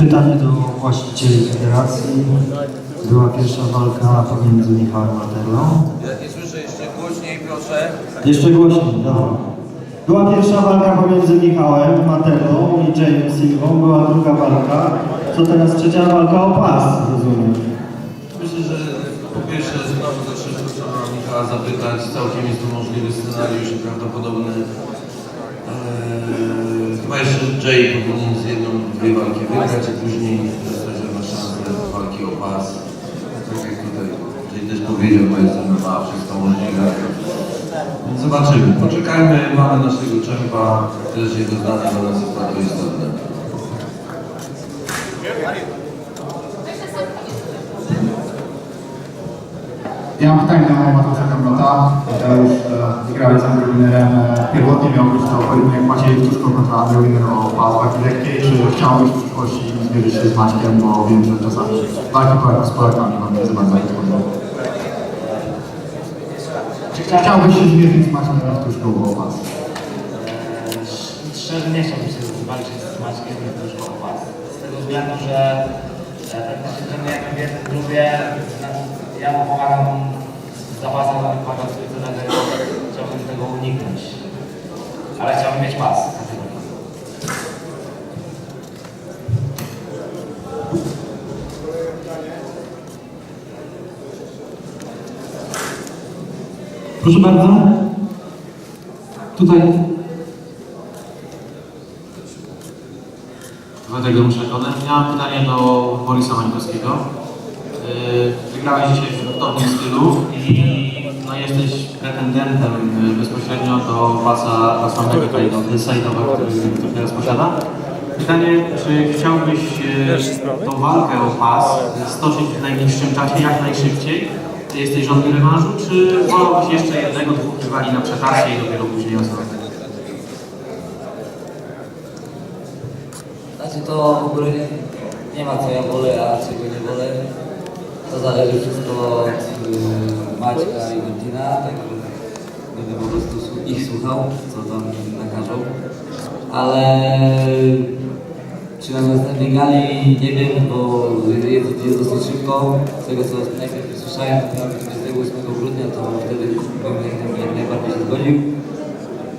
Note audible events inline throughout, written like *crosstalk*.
Pytanie do właścicieli federacji. Była pierwsza walka pomiędzy Michałem Materlą. Ja nie słyszę jeszcze głośniej, proszę. Jeszcze głośniej, dobra. Była pierwsza walka pomiędzy Michałem Materlą i James Silvą. Była druga walka. Co teraz trzecia walka o pas, rozumiem. Myślę, że po pierwsze znowu za szybko trzeba Michała zapytać. Całkiem jest to możliwy scenariusz i prawdopodobny. Eee, chyba jeszcze Jay powinien z jedną, dwie walki wygrać, a później dostać na szansę walki o pas. Tak jak tutaj Jay też powiedział, bo jest ma wszystko możliwe. Więc zobaczymy. Poczekajmy, mamy naszego czempa. Też jego zdanie dla nas jest bardzo istotne. Ja mam pytanie do Mateusza Kamrota. Wygrałeś z Andrew Winnerem. E, Pierwotnie miał być to pojedynek Maciej Tuszko kontra Andrew Winner o pas walki lekkiej. Czy chciałbyś w przyszłości zmierzyć się z Maćkiem, bo wiem, że czasami walki Polaków z Polakami mam nie za bardzo. Czy chciałbyś się zmierzyć z Maćkiem Tuszką o pas? Szczerze nie chciałbym się walczyć z Maćkiem już o was. Z tego względu, że e, praktycznie trenujemy w jednym klubie. Ja mu pomagam za pasem, on mi pomaga w swojej trenerze. Chciałbym tego uniknąć. Ale chciałbym mieć pas. Proszę bardzo. Tutaj. Wojtek Muszekone. Miałem pytanie do Borysa Mańkowskiego. Yy, Wygrałeś dzisiaj w dobrym stylu i no, jesteś pretendentem yy, bezpośrednio do pasa tutaj, do Sejdowa, który, teraz posiada. Pytanie, czy chciałbyś yy, tą walkę o pas stoczyć w najbliższym czasie, jak najszybciej? Ty jesteś żądny rewanżu, czy wolałbyś jeszcze jednego, dwóch rywali na przetarcie i dopiero później osobę? Znaczy to w ogóle nie, nie ma co ja wolę, a czego nie wolę. To zależy wszystko od y, Maćka i Martina, także będę po prostu ich słuchał, co tam nakażą. Ale czy na następnej gali nie wiem, bo jest, jest dosyć szybko. Z tego co najpierw słyszałem, to miał być 28 grudnia, to wtedy bym najbardziej się zgodził.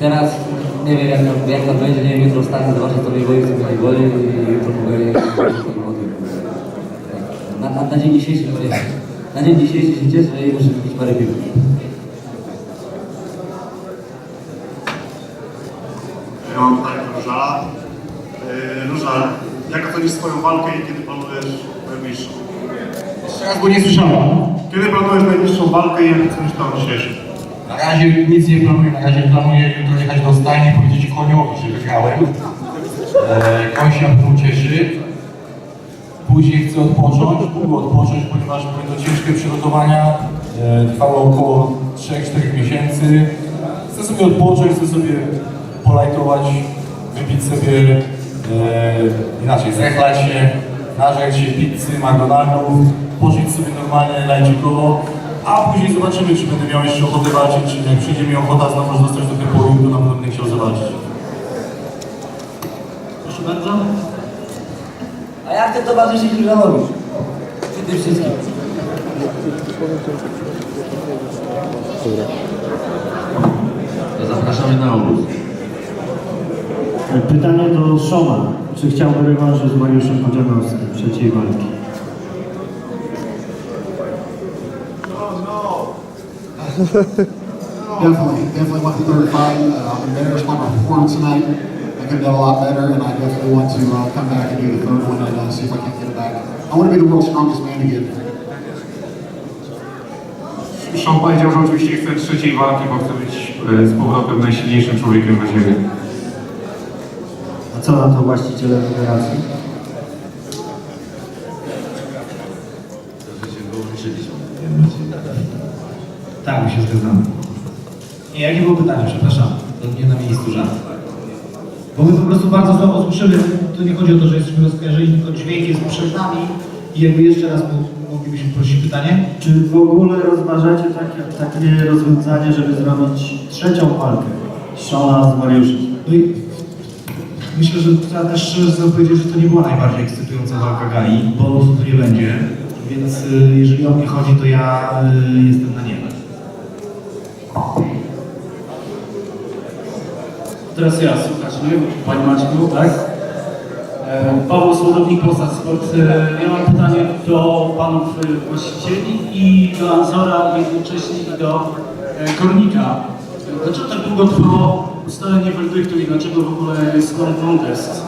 Teraz nie wiem jak tam, jak tam będzie, nie wiem, jutro wstanę, zobaczę co mnie boli, co mnie nie boli i jutro mogę na, na, na dzień dzisiejszy na dzień dzisiejszy się cieszę i muszę wypić parę piw. Ja mam pytanie do Różala. Yy, Różal, jak ocenisz swoją walkę i kiedy planujesz najbliższą? Jeszcze raz, bo nie słyszałem. Kiedy planujesz najbliższą walkę i jak ocenisz tą dzisiejszą? Na razie nic nie planuję, na razie planuję jutro jechać do stajni i powiedzieć koniowi, że wygrałem. E, koń się na pewno cieszy. Później chcę odpocząć, długo odpocząć, ponieważ były to ciężkie przygotowania. E, trwało około 3-4 miesięcy. Chcę sobie odpocząć, chcę sobie polajtować, wypić sobie e, inaczej, zechlać się, nażreć się pizzy, McDonaldów, pożyć sobie normalnie, lajcikowo, a później zobaczymy, czy będę miał jeszcze ochotę walczyć, czy jak przyjdzie mi ochota znowu zostać do tego to na pewno będę chciał zobaczyć. Proszę bardzo. A ja chcę towarzyszyć Różanowi. Przy tym wszystkim. To zapraszamy na obóz. Pytanie do Szoma. Czy chciałby rewanżu z Mariuszem Podzianowskim trzeciej walki? *laughs* Definitely, definitely want the third fight. Uh, I'm embarrassed by my performance tonight. I could have done a lot better, and I definitely want to uh, come back and do the third one and uh, see if I can get it back. I want to be the world's strongest man again. Sean powiedział, że oczywiście chce trzeciej walki, bo chce być e, z powrotem najsilniejszym człowiekiem na ziemi. A co na to właściciele federacji? Tak, my się zgadzamy. Nie, jakie było pytanie? Przepraszam, to nie na miejscu żart. Bo my po prostu bardzo słabo słyszymy, to nie chodzi o to, że jesteśmy rozkojarzeni, tylko dźwięk jest przed nami i jakby jeszcze raz mo- moglibyśmy prosić pytanie. Czy w ogóle rozważacie takie, takie rozwiązanie, żeby zrobić trzecią walkę Szona z Mariuszem? No i Myślę, że trzeba też powiedzieć, że to nie była najbardziej ekscytująca walka gali, bonusu tu nie będzie, więc y, jeżeli o mnie chodzi, to ja y, jestem na nie. Teraz ja, słuchacz, nie? Panie Maćku, tak? E, Paweł Słodownik, Polsat Sport. E, Ja mam pytanie do panów e, właścicieli i do Anzora, jednocześnie i do Kornika. Dlaczego tak długo trwało ustalenie werdyktu i dlaczego w ogóle jest ten kontest?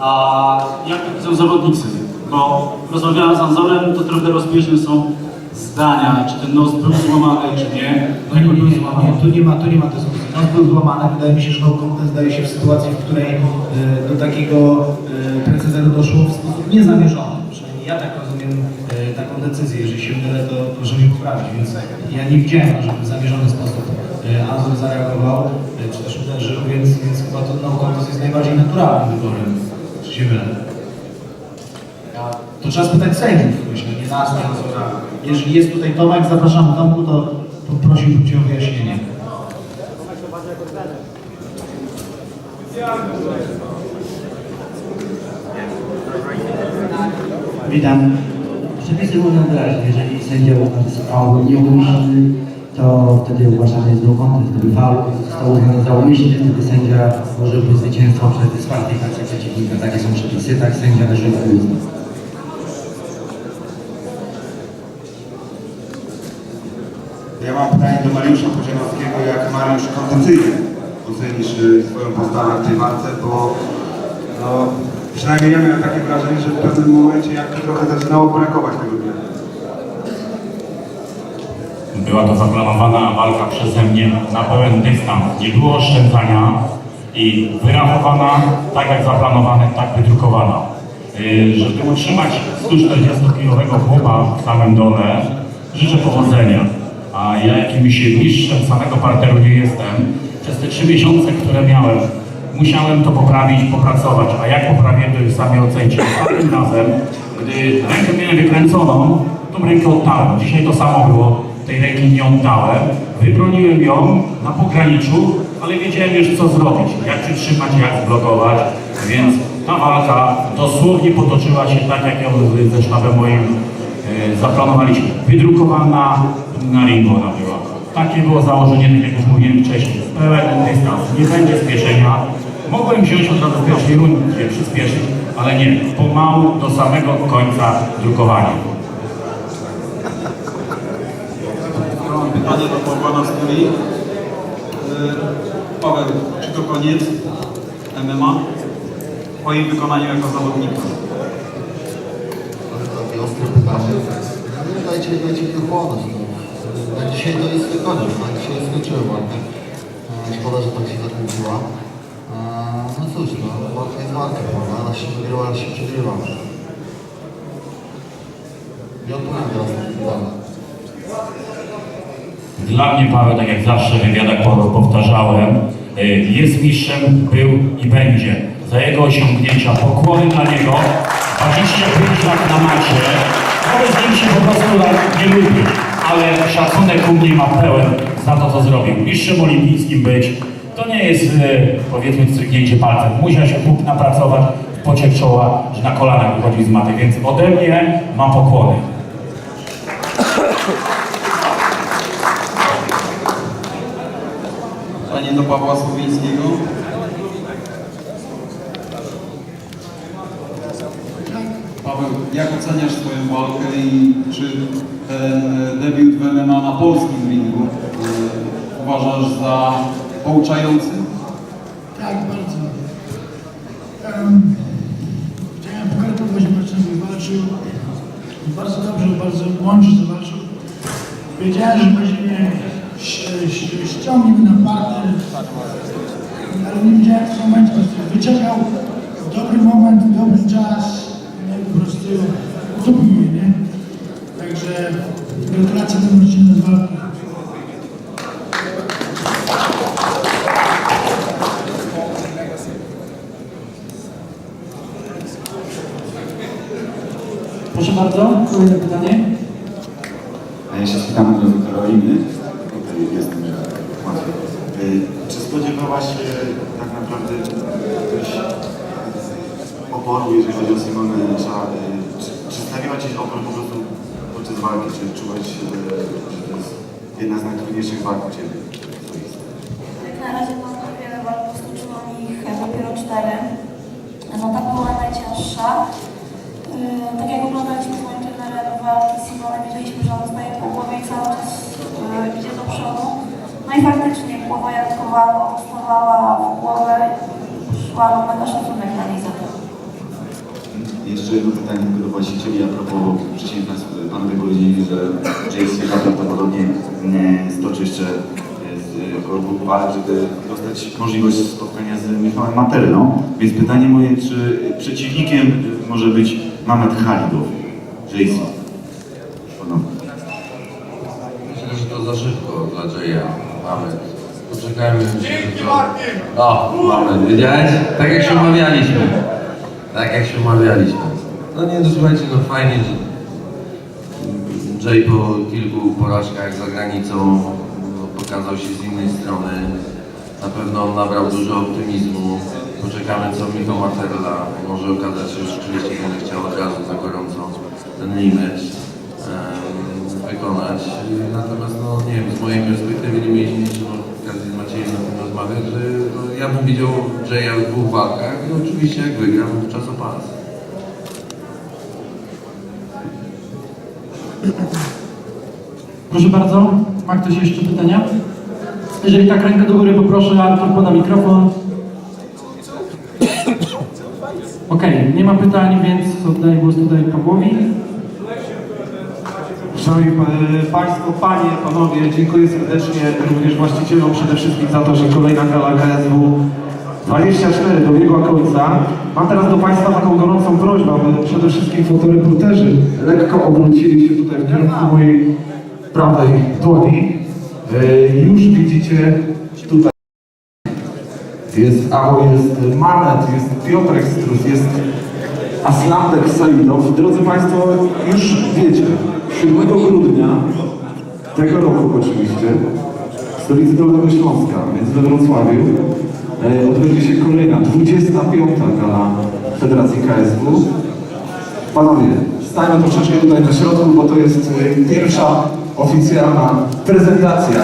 A jak to widzą zawodnicy? Bo rozmawiałem z Anzorem, to trochę rozbieżne są zdania, czy ten nos był złamany, czy nie. No był złamany? Nie, tu nie ma, tu nie ma dyskusji. Nos był złamany. Wydaje mi się, że contest zdaje się w sytuacji, w której y, do takiego y, precedentu doszło w sposób niezamierzony. Przynajmniej ja tak rozumiem y, taką decyzję. Jeżeli się mylę, to proszę mnie poprawić. Więc ja nie widziałem, żeby w zamierzony sposób Azur zareagował, czy też uderzył, więc, więc chyba to no jest najbardziej naturalnym wyborem. Czy się mylę? To trzeba spytać sędziów, myślę, nie nas, nie Azura. Jeżeli jest tutaj Tomek, zapraszam Tomku, to, to prosiłbym Cię o wyjaśnienie. Witam. Przepisy mówią wyraźnie, jeżeli sędzia uzna, że jest faul nieumyślny, to wtedy uważany jest contest, gdyby faul został uznany za umyślny, wtedy sędzia może być zwycięstwo przez dyskwalifikację przeciwnika. Takie są przepisy, tak sędzia wyszedł uzna. Ja mam pytanie do Mariusza Poziomowskiego, jak Mariusz kondycyjnie ocenisz y, swoją postawę w tej walce, bo no, przynajmniej ja miałem takie wrażenie, że w pewnym momencie jak trochę zaczynało brakować tego dnia. Była to zaplanowana walka przeze mnie na pełen dystans. Nie było oszczędzania i wyrachowana tak jak zaplanowane, tak wydrukowana. Yy, Żeby utrzymać 140-kilowego chłopa w samym dole, życzę powodzenia. A ja jakimś mistrzem samego parteru nie jestem. Przez te trzy miesiące, które miałem, musiałem to poprawić, popracować. A jak poprawię, to już sami ocencie. Ostatnim razem, gdy rękę miałem wykręconą, tą rękę oddałem. Dzisiaj to samo było. Tej ręki nie oddałem. Wybroniłem ją na pograniczu, ale wiedziałem już co zrobić. Jak przytrzymać, jak zblokować. Więc ta walka dosłownie potoczyła się tak, jak ją ze sztabem moim e, zaplanowaliśmy. Wydrukowana na ringu ona była. Takie było założenie, tak jak już mówiłem wcześniej. Pełen dystans, nie będzie spieszenia. Mogłem wziąć od razu w pierwszej rundzie, przyspieszyć, ale nie. Pomału do samego końca drukowania. Ja mam pytanie do Pawła Nasturi. Paweł, czy to koniec MMA? W Twoim wykonaniu jako zawodnika. Takie ostre pytanie. No, dajcie, dajcie mi. No. Na dzisiaj to jest koniec, na dzisiaj skończyłem. E, Szkoda, że tak się zakończyła. E, No cóż, no, walka jest walka, prawda? Raz się wygrywa, raz się przegrywa. Nie odpowiem teraz na. Dla mnie Paweł, tak jak zawsze w wywiadach po- powtarzałem, y, jest mistrzem, był i będzie. Za jego osiągnięcia pokłony dla niego, 25 lat na macie, wobec nim się po prostu tak nie lubi, ale szacunek u mnie ma pełen za to, co zrobił. Mistrzem olimpijskim być, to nie jest y, powiedzmy stryknięcie palcem. Musiał się chłop napracować w pocie czoła, że na kolanach wychodził z maty, więc ode mnie ma pokłony. Pytanie do Pawła Słowińskiego. Paweł, jak oceniasz swoją walkę i czy ten e, debiut w MMA na polskim ringu e, uważasz za pouczający? Tak, bardzo. Um, chciałem pogratulować Marcinowi, walczył bardzo dobrze, bardzo mądrze zawalczył. Wiedziałem, że będzie mnie ś- ś- ściągnił na parter, ale nie wiedziałem w tym momencie, po prostu wyciągał w dobry moment, dobry czas, no i po prostu utopił mnie, nie? Także gratulacje do Marcina z walki. Bardzo, kolejne pytanie. A ja się spytam do Karoliny. Tutaj jestem łatwiej. Y, Czy spodziewałaś się tak naprawdę jakoś oporu, jeżeli chodzi o Simone Szara. Czy, czy stawiała Ci się opór po prostu podczas walki? Czy czułaś, e, że to jest jedna z najtrudniejszych walk u Ciebie? Jak na razie mam wiele walk, postoczyłam ich dopiero cztery. No ta była najcięższa. Faktycznie głowa Jarkowa postawała w głowę i szła mega szacunek na niej za to. Jeszcze jedno pytanie tylko do właścicieli a propos wcześniej Państwo, Panowie powiedzieli, że JC prawdopodobnie nie stoczy jeszcze e, z korbu walk, żeby dostać możliwość spotkania z Michałem Materną. Więc pytanie moje, czy przeciwnikiem może być Mamet Khalidow, JC? Ponownie. Myślę, że to za szybko dla Jaya. Mamy. Poczekajmy, że to... O, mamy. Wiedziałeś? Tak jak się umawialiśmy. Tak jak się umawialiśmy. No nie, no słuchajcie, no fajnie, że Jay po kilku porażkach za granicą no, pokazał się z innej strony. Na pewno on nabrał dużo optymizmu. Poczekamy, co Michał Materla może okazać się, że rzeczywiście będzie chciał od razu za gorąco ten limit ja bym widział Jaya w dwóch walkach i oczywiście jak wygram, wówczas o pas. Proszę bardzo, ma ktoś jeszcze pytania? Jeżeli tak, rękę do góry poproszę, Artur poda mikrofon. Okej, nie ma pytań, więc oddaję głos tutaj Pawłowi. Szanowni pa- Państwo, Panie, Panowie, dziękuję serdecznie również właścicielom przede wszystkim za to, że kolejna gala KSW 24 dobiegła końca. Mam teraz do Państwa taką gorącą prośbę, aby przede wszystkim fotoreporterzy lekko obrócili się tutaj w kierunku mojej prawej dłoni. E, Już widzicie tutaj jest Aho, jest Manet, jest Piotrek Strus, jest Aslandek Saidow. Drodzy Państwo, już wiecie, 7 grudnia tego roku oczywiście, w stolicy Dolnego Śląska, więc we Wrocławiu, e, odbędzie się kolejna, 25. gala Federacji KSW. Panowie, stańmy troszeczkę tutaj na środku, bo to jest e, pierwsza oficjalna prezentacja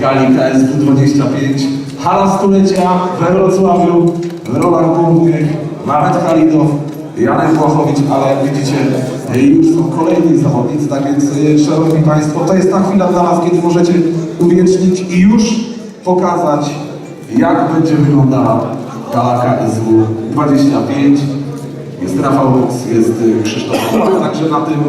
gali KSW 25. Hala stulecia we Wrocławiu, Roland Głównych, Marek Halidow, Janek Błachowicz, ale widzicie, e, już są kolejni zawodnicy, tak więc e, Szanowni Państwo, to jest ta chwila dla Was, kiedy możecie uwiecznić i już pokazać, jak będzie wyglądała gala KSW 25. Jest Rafał Boks, jest y, Krzysztof Kubak także na tym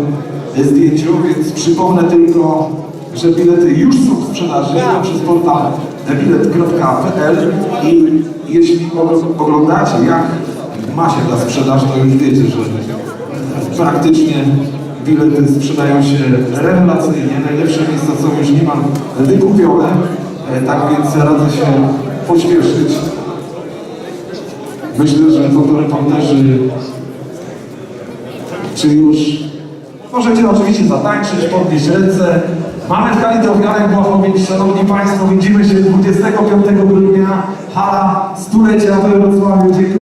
y, zdjęciu, więc przypomnę tylko, że bilety już są w sprzedaży przez portal bilet.pl i jeśli og- oglądacie jak ma się ta sprzedaż, to już wiecie, że praktycznie bilety sprzedają się rewelacyjnie. Najlepsze miejsca są już niemal wykupione, E, tak więc radzę się pośpieszyć. Myślę, że fotoreporterzy czy już możecie oczywiście zatańczyć, podnieść ręce. Mamy Kalidow, Janek Błachowicz, Szanowni Państwo, widzimy się 25 grudnia, hala stulecia we Wrocławiu.